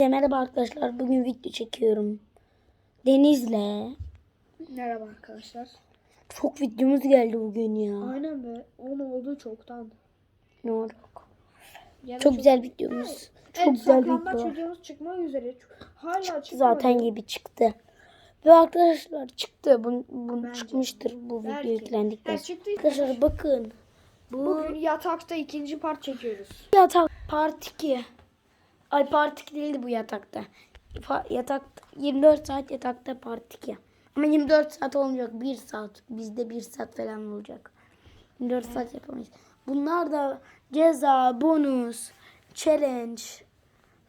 Merhaba arkadaşlar. Bugün video çekiyorum. Deniz'le. Merhaba arkadaşlar. Çok videomuz geldi bugün ya. Aynen be. 10 oldu çoktan. Ne oldu? Yani Çok güzel videomuz. Çok Evet, güzel video. videomuz çıkmak üzere. Hala çıkmadı. Zaten gibi çıktı. Ve arkadaşlar çıktı. Bu, bu Bence. çıkmıştır bu video Belki. yüklendikten sonra. çıktı. Arkadaşlar bakın. Bu Bugün yatakta ikinci part çekiyoruz. yatak part 2. Ay part 2 değildi bu yatakta. Pa- yatak 24 saat yatakta part 2. Ama 24 saat olmayacak. 1 saat. Bizde 1 saat falan olacak. 24 saat yapamayız. Bunlar da ceza, bonus, challenge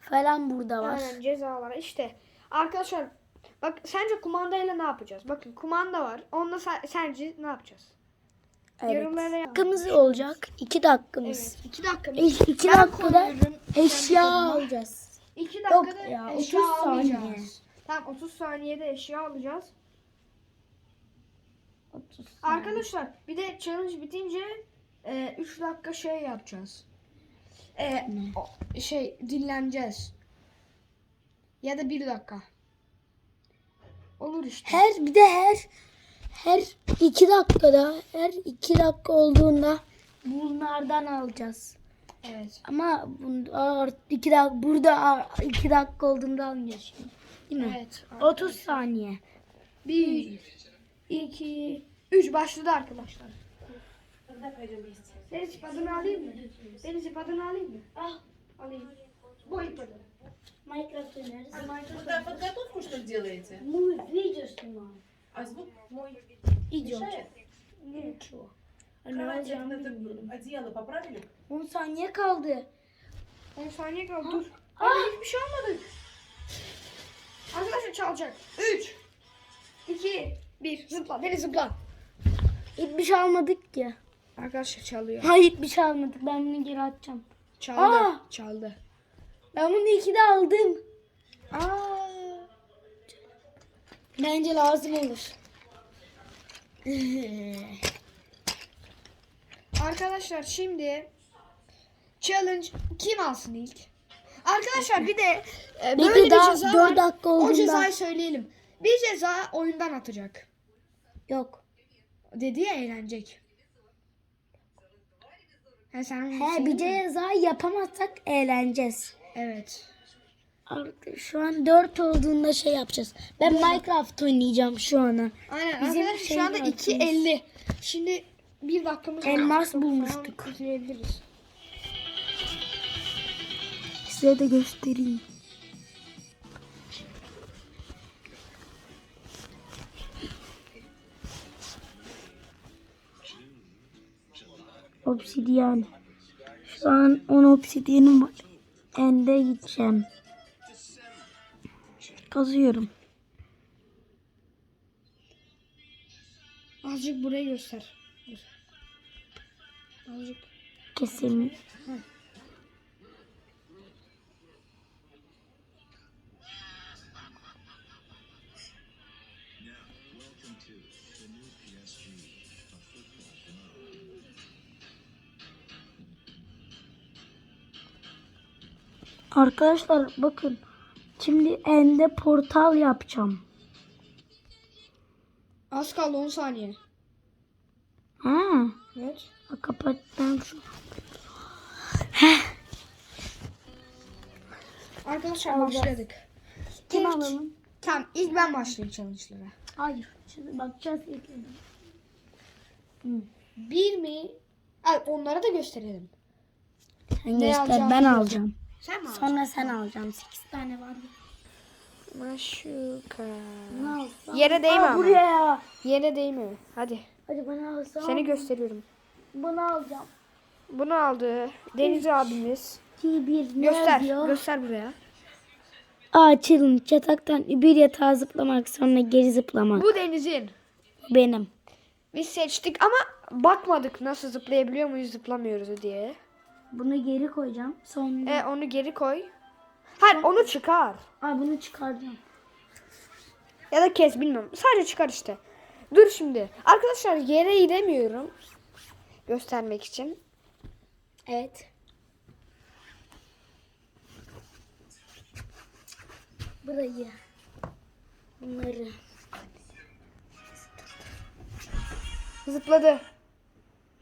falan burada var. Aynen cezalar işte. Arkadaşlar bak sence kumandayla ne yapacağız? Bakın kumanda var. Onunla sen- sence ne yapacağız? Evet. Yorumlara. Dakikamız olacak. 2 dakikamız. Evet. 2 dakika. İlk 2 Ben dakikada koyuyorum, eşya alacağız. 2 Yok dakikada ya, eşya 30 saniye. almayacağız. Tamam 30 saniyede eşya alacağız. 30 Arkadaşlar bir de challenge bitince 3 dakika şey yapacağız. E, o- şey dinleneceğiz. Ya da 1 dakika. Olur işte. Her bir de her her iki dakikada her iki dakika olduğunda bunlardan alacağız. Evet. Ama bunda iki dakika burada iki dakika olduğunda almayacağız şimdi. Değil mi? Evet. 30 saniye. 1 2 3 başladı arkadaşlar. Deniz ipadını alayım mı? Deniz ipadını alayım mı? Ah, Alayım. Bu ipadı. Minecraft oynarız. Под, под готовку что делаете? Мы видео снимаем. А звук мой Hani ne Hemen olacağını bilmiyorum. yakaladık. 10 saniye kaldı. 10 saniye kaldı. Dur. Ah! Abi hiçbir şey almadık. Arkadaşlar çalacak. 3 2 1 Zıpla. Deli zıpla. Hiçbir şey almadık ki. Arkadaşlar çalıyor. Hayır hiçbir şey almadık. Ben bunu geri atacağım. Çaldı. Aa! Çaldı. Ben bunu ikide aldım. Aa. Bence lazım olur. Arkadaşlar şimdi challenge kim alsın ilk? Arkadaşlar bir de e, böyle bir daha ceza 4 var. dakika O olduğunda. cezayı söyleyelim. Bir ceza oyundan atacak. Yok. Dedi ya eğlenecek. He sen He bir ceza yapamazsak eğleneceğiz. Evet. Artık şu an 4 olduğunda şey yapacağız. Ben Minecraft oynayacağım şu ana. Aynen Bizim arkadaşlar şey şu anda vaktimiz. 2.50. Şimdi bir dakikamız. Elmas bulmuştuk. izleyebiliriz. Size de göstereyim. Obsidyen. Şu an 10 obsidyenim var. Ende gideceğim. Kazıyorum. Azıcık burayı göster. Kesim. Arkadaşlar bakın. Şimdi ende portal yapacağım. Az kaldı 10 saniye. Ha, Evet. Kapattım şu. Arkadaşlar başladık. Kim İlk- alalım? Tamam ilk ben başlayayım challenge'lara. Hayır. Şimdi bakacağız ilk. Bir mi? Ay onlara da gösterelim. Sen Ne göster alacağım? ben alacağım. Sen mi Sonra sen alacaksın. 8 tane var. Maşuka. Yere değme Aa, ama. buraya. Yere değme. Hadi. Hadi bana alsam. Seni gösteriyorum. Bunu alacağım. Bunu aldı. Deniz abimiz. T1 ne Göster. yazıyor? Göster buraya. Aa challenge yataktan bir yatağa zıplamak sonra geri zıplamak. Bu Deniz'in. Benim. Biz seçtik ama bakmadık nasıl zıplayabiliyor muyuz zıplamıyoruz diye. Bunu geri koyacağım. Sonra. E onu geri koy. Hayır onu çıkar. Aa bunu çıkaracağım. Ya da kes bilmiyorum. Sadece çıkar işte. Dur şimdi. Arkadaşlar yere inemiyorum. Göstermek için. Evet. Burayı. Bunları. Zıpladı.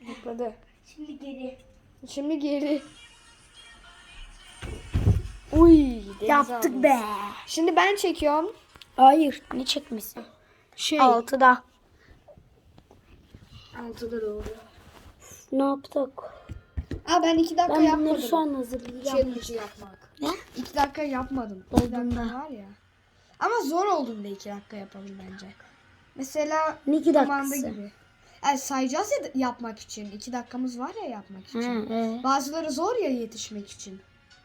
Zıpladı. Şimdi geri. Şimdi geri. Uy. Yaptık be. Şimdi ben çekiyorum. Hayır. Ne çekmişsin? Şey. Altıda. Altıda doğru. Ne yaptık? Aa ben iki dakika Ben yapmadım. bunları şu an hazırlayacağım. Challenge'ı yapmak. Ne? İki dakika yapmadım. İki Olduğunda. dakika var ya. Ama zor olduğunda iki dakika yapalım bence. Mesela Ne iki dakikası? gibi. Yani sayacağız ya da yapmak için. İki dakikamız var ya yapmak için. He, he. Bazıları zor ya yetişmek için.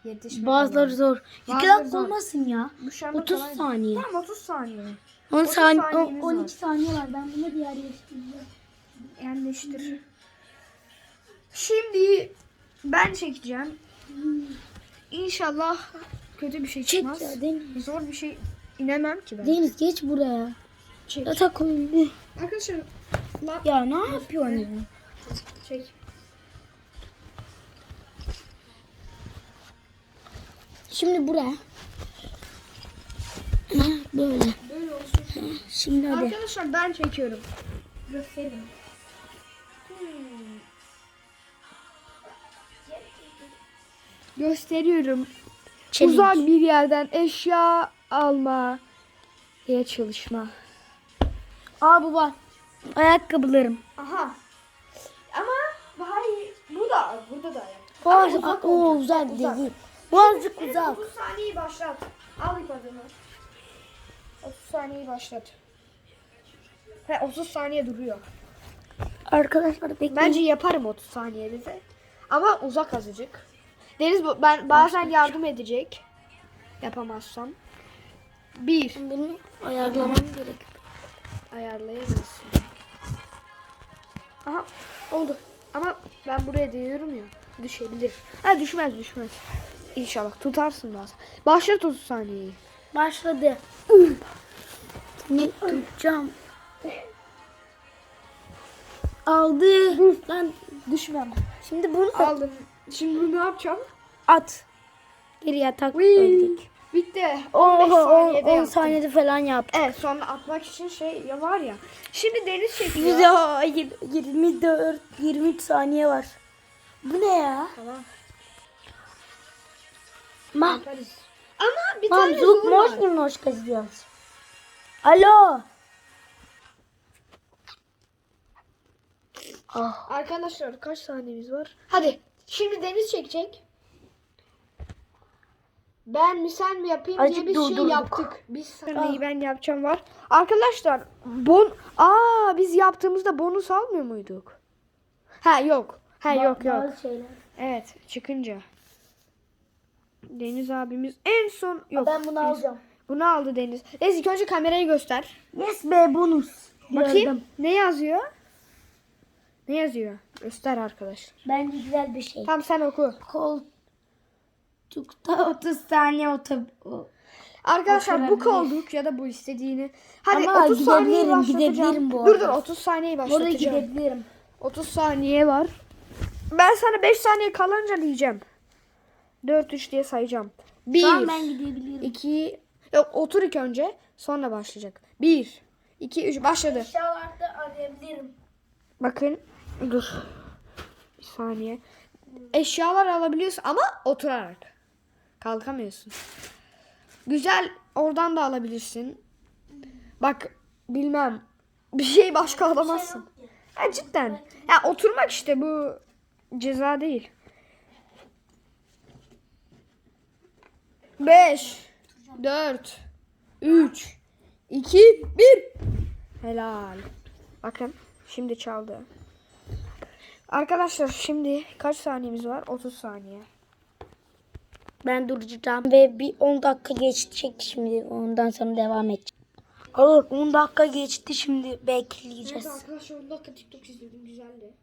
Yetişmek Bazıları zor. İki Bazıları dakika zor. olmasın ya. Müşemmel 30 kolay. saniye. Tamam 30 saniye. 10 30 saniye, saniyemiz 12 var. saniye var. Ben bunu bir yerleştireceğim. Yerleştir. Şimdi ben çekeceğim. İnşallah kötü bir şey Çek çıkmaz. ya Deniz. Zor bir şey inemem ki ben. Deniz geç buraya. Çek. Yatak oyunu. Arkadaşlar la Ya ne yapıyorsun ya? çek. Şimdi buraya. Ha, Böyle. Böyle olsun. Şimdi hadi. Arkadaşlar ben çekiyorum. Gösterin. Gösteriyorum. Challenge. Uzak bir yerden eşya alma ya çalışma. Aa bu var. Ayakkabılarım. Aha. Ama hayır bu da burada da yap. Var. uzak o uzak, uzak. değil. Bu azıcık uzak. 30 saniyeyi başlat. Al ipadını. 30 saniyeyi başlat. He 30 saniye duruyor. Arkadaşlar bekleyin. Bence yaparım 30 saniyede de. Ama uzak azıcık. Deniz bu- ben bazen yardım edecek. Yapamazsam. Bir. bunu ayarlamam gerek. Ayarlayamazsın. Aha oldu. Ama ben buraya değiyorum ya. Düşebilir. Ha düşmez düşmez. İnşallah tutarsın daha. Başlat 30 saniyeyi. Başladı. Ne tutacağım? Aldı. Lan Düşmem. şimdi bunu Aldım. Şimdi bunu ne yapacağım? at. Geri yatak Whee! öldük. Bitti. 15 Oha 10 saniyede 10 yaptım. saniyede falan yaptım. Evet sonra atmak için şey ya var ya. Şimdi deniz çekiyor. Bir daha yir- 24 23 saniye var. Bu ne ya? Tamam. Ma Yaparız. Ama bir Mam tane звук zor var. можешь немножко сделать? Алло. Ah. Arkadaşlar kaç saniyemiz var? Hadi. Şimdi deniz çekecek. Ben mi sen mi yapayım Azıcık diye bir şey durdurduk. yaptık. Biz saniyeyi ben yapacağım var. Arkadaşlar bon Aa biz yaptığımızda bonus almıyor muyduk? Ha yok. Ha yok yok. Bazı şeyler. Evet çıkınca. Deniz abimiz en son yok. Ben bunu alacağım. Bunu aldı Deniz. Deniz ilk önce kamerayı göster. Yes be bonus. Bakayım ne yazıyor? Ne yazıyor? Göster arkadaşlar. Bence güzel bir şey. Tamam sen oku. Koltukta 30 saniye otur. Arkadaşlar bu kolduk ya da bu istediğini. Hadi Ama 30 saniye gidebilirim, başlatacağım. gidebilirim bu Dur arada. dur 30 saniye Oraya başlatacağım. gidebilirim. 30 saniye var. Ben sana 5 saniye kalınca diyeceğim. 4 3 diye sayacağım. 1 Şu an ben gidebilirim. 2 Yok otur ilk önce sonra başlayacak. 1 2 3 başladı. Aşağılarda arayabilirim. Bakın dur. Bir saniye. Eşyalar alabiliyorsun ama oturarak. Kalkamıyorsun. Güzel oradan da alabilirsin. Bak bilmem. Bir şey başka alamazsın. Ha, cidden. Ya oturmak işte bu ceza değil. 5 4 3 2 1 Helal. Bakın şimdi çaldı. Arkadaşlar şimdi kaç saniyemiz var? 30 saniye. Ben duracağım ve bir 10 dakika geçecek şimdi. Ondan sonra devam edeceğim. Olur 10 dakika geçti şimdi bekleyeceğiz. arkadaşlar 10 dakika TikTok izledim güzeldi.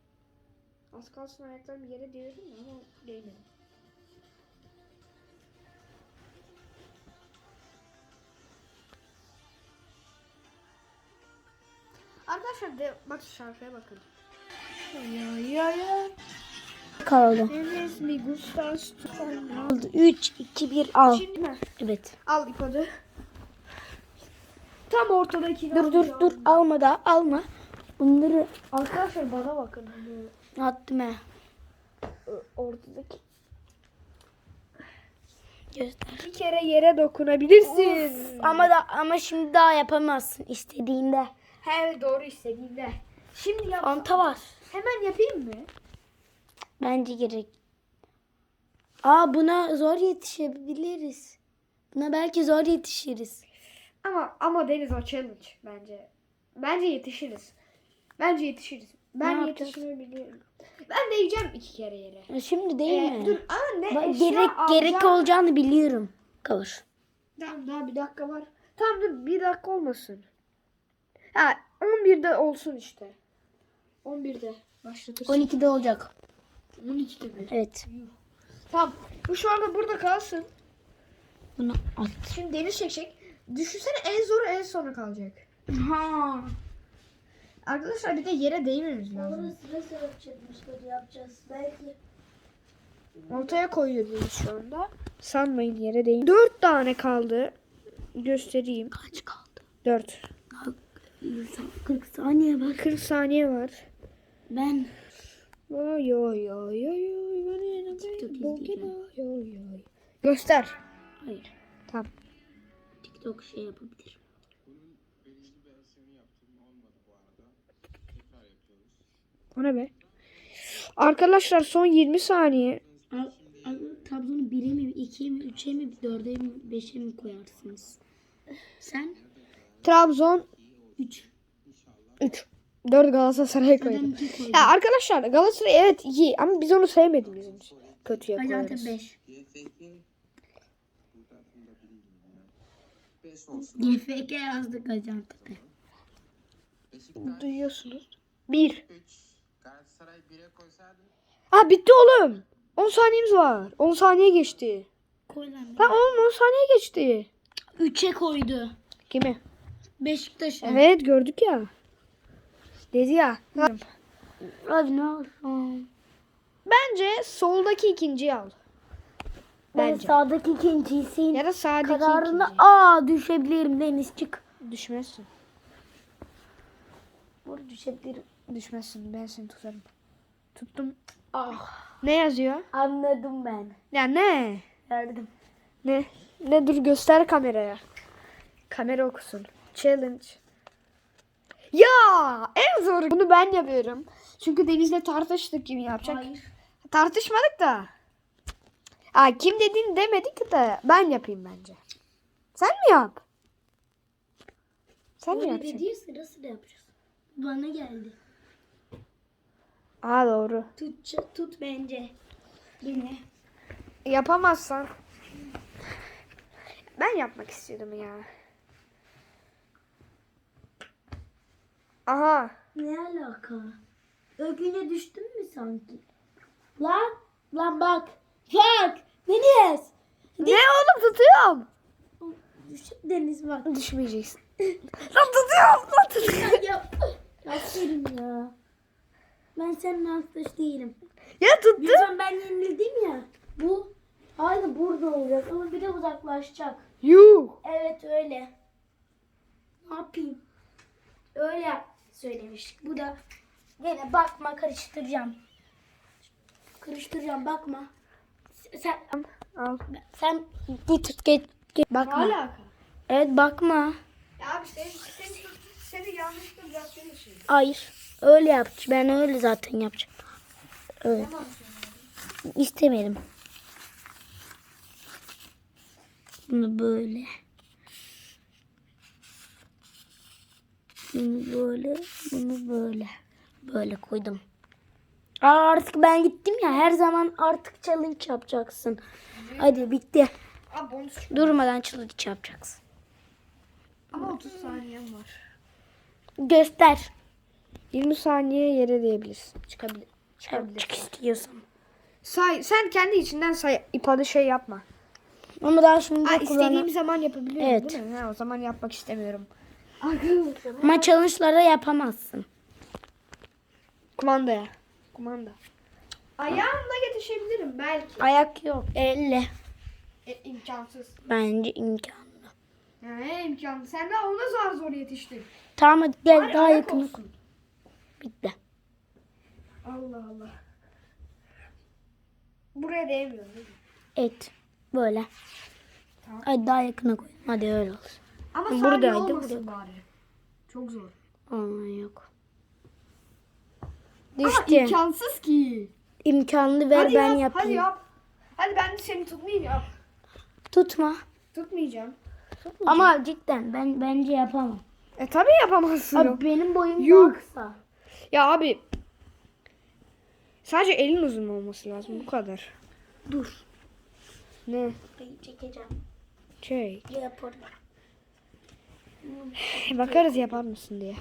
Az kalsın ayaklarım yere değirdim ama değmedi. Arkadaşlar de bak şarkıya bakın. Kaldı. Enes mi gustas tu- Oldu. 3, 2, 1 al. Şimdi mi? Evet. Al iPad'ı. tam ortadaki. Dur dur dur alma da alma. Bunları Arkadaşlar bana bakın. attım he. Ortadaki. Göster. Bir kere yere dokunabilirsin. Ama da ama şimdi daha yapamazsın istediğinde. He doğru istediğinde. Şimdi yap. Anta var. Hemen yapayım mı? Bence gerek. Aa buna zor yetişebiliriz. Buna belki zor yetişiriz. Ama ama Deniz o challenge bence. Bence yetişiriz. Bence yetişiriz. Ben Ne yetişebilirim. Ben değeceğim iki kere yere. Ya Şimdi değil Ee, mi? dur ama ne Bak, gerek gerek alacağım- olacağını biliyorum. Kavur. Tamam daha bir dakika var. Tamam dur bir dakika olmasın. Ha 11'de olsun işte. 11'de başlatırsın. 12'de olacak. 12'de mi? Evet. Tamam. Bu şu anda burada kalsın. Bunu at. Şimdi deniz çekecek. Düşünsene en zoru en sona kalacak. Ha. Arkadaşlar bir de yere değmemiz lazım. nasıl yapacakmışlar yapacağız belki. Ortaya koyuyoruz şu anda. Sanmayın yere değin. 4 tane kaldı. Göstereyim. Kaç kaldı? 4. Daha 40 saniye bak. 40 saniye var. Ben Oy oy oy oy oy. TikTok izleyeceğim. Göster. hayır. Tamam. TikTok şey yapabilirim. O ne be? Arkadaşlar son 20 saniye. Al, al, tablonu 1'e mi, 2'ye mi, 3'e mi, 4'e mi, 5'e mi koyarsınız? Sen Trabzon 3. 3. 4 Galatasaray Zaten koydum. 2 koydum. Ya arkadaşlar Galatasaray evet iyi ama biz onu sevmediğimiz için kötüye Gaziantep koyuyoruz. 5. Beş olsun. GFK yazdık Gaziantep'e. Duyuyorsunuz. 1. 3. Galatasaray 1'e koysaydı Ha bitti oğlum. 10 saniyemiz var. 10 saniye geçti. Koy lan. Lan oğlum 10 saniye geçti. 3'e koydu. Kimi? Beşiktaş'a. Evet gördük ya. Dedi ya. Abi ne olsun. Bence soldaki ikinciyi al. Ben Bence. sağdaki ikincisiyin Ya da sağdaki kararına ikinci. aa düşebilirim Deniz çık. Düşmezsin. Vur düşebilirim. Düşmezsin. Ben seni tutarım. Tuttum. Ah Ne yazıyor? anladım ben. Ya ne? Verdim. Ne? Ne dur göster kameraya. Kamera okusun. Challenge. Ya en zor. Bunu ben yapıyorum. Çünkü Deniz'le tartıştık kim yapacak. Hayır. Tartışmadık da. Aa, kim dediğini demedik de ben yapayım bence. Sen mi yap? Sen mi yapacaksın? dediği yapacağız. Bana geldi. Aa doğru. Tut, tut bence. Beni. Yapamazsan. Ben yapmak istiyordum ya. Aha. Ne alaka? Ögüne düştün mü sanki? Lan, lan bak. Bak. Deniz. Ne oğlum tutuyorum. Düş, Deniz bak. Düşmeyeceksin. Lan tutuyorum. Lan tutuyorum. ya, aferin ya. Ben seninle arkadaş değilim. Ya tuttum. Lütfen ben yenildim ya. Bu aynı burada olacak ama bir de uzaklaşacak. Yuh. Evet öyle. Ne yapayım? Öyle söylemiştik. Bu da gene bakma karıştıracağım. Karıştıracağım bakma. Sen Al. sen git git git. Bakma. alaka? Evet bakma. Ya abi seni, seni, seni yanlış düzelttiğin için. Hayır. Öyle yap. Ben öyle zaten yapacağım. Evet. İstemedim. Bunu böyle. Bunu böyle. Bunu böyle. Böyle koydum. Aa, artık ben gittim ya. Her zaman artık challenge yapacaksın. Hadi bitti. Abi bonus. Durmadan challenge yapacaksın. Ama 30 saniyem var. Göster. 20 saniye yere değebilirsin. Çıkabilir. Çık istiyorsan. Say, sen kendi içinden say, ipadı şey yapma. Ama daha şimdi Ha, kullanı- istediğim zaman yapabiliyorum Evet. değil mi? Ha, o zaman yapmak istemiyorum. Ama challenge'lara yapamazsın. Kumandaya. Kumanda. Ayağımla yetişebilirim belki. Ayak yok. Elle. E, imkansız. Bence imkanlı. He imkanı. Sen daha ona zar zor yetiştin. Tamam hadi gel Bari daha ayak yakın. olsun. Bitti. Allah Allah. Buraya değmiyor değil mi? Et. Böyle. Tamam. Hadi daha yakına koy. Hadi öyle olsun. Ama Buradaydı, saniye olmasın bari. Çok zor. Aman yok. Ama Düştü. imkansız ki. İmkanlı ver hadi ben yap, yapayım. Hadi yap. Hadi ben de seni tutmayayım yap. Tutma. Tutmayacağım. Ama cidden ben bence yapamam. E tabi yapamazsın. Abi benim boyum Yuh. daha kısa. Ya abi. Sadece elin uzun olması lazım bu kadar. Dur. Ne? Ben çekeceğim. Şey. Yaparım. Bakarız yapar mısın diye.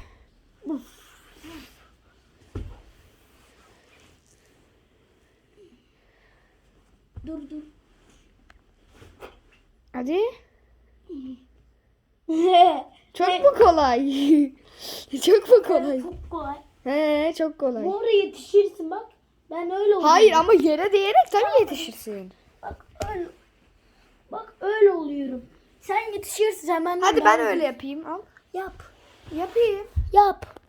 Dur dur. Hadi. Çok mu kolay? çok mu kolay? Çok kolay. He çok kolay. Bu arada yetişirsin bak. Ben öyle oluyorum. Hayır ama yere değerek tabii yetişirsin. Bak öyle. Bak öyle oluyorum. Sen yetişirsin benden Hadi ben hızlı. öyle yapayım. Al. Yap. Yapayım. Yap.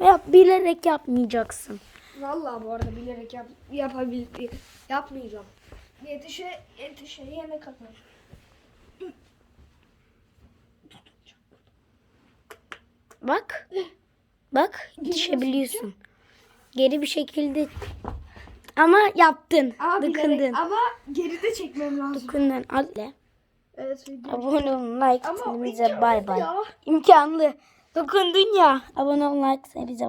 Yap. Bilerek yapmayacaksın. Vallahi bu arada bilerek yap, yapabil yapmayacağım. Yetişe yetişeyene kadar. Bak. Bak yetişebiliyorsun. Geri bir şekilde ama yaptın. Ama bilerek ama geride çekmem lazım. Dıkındın. Hadi. Evet video. Abone olun. Like atın bize bay bay. İmkanlı. Dokundun ya. Abone olun. Like atın bize bay.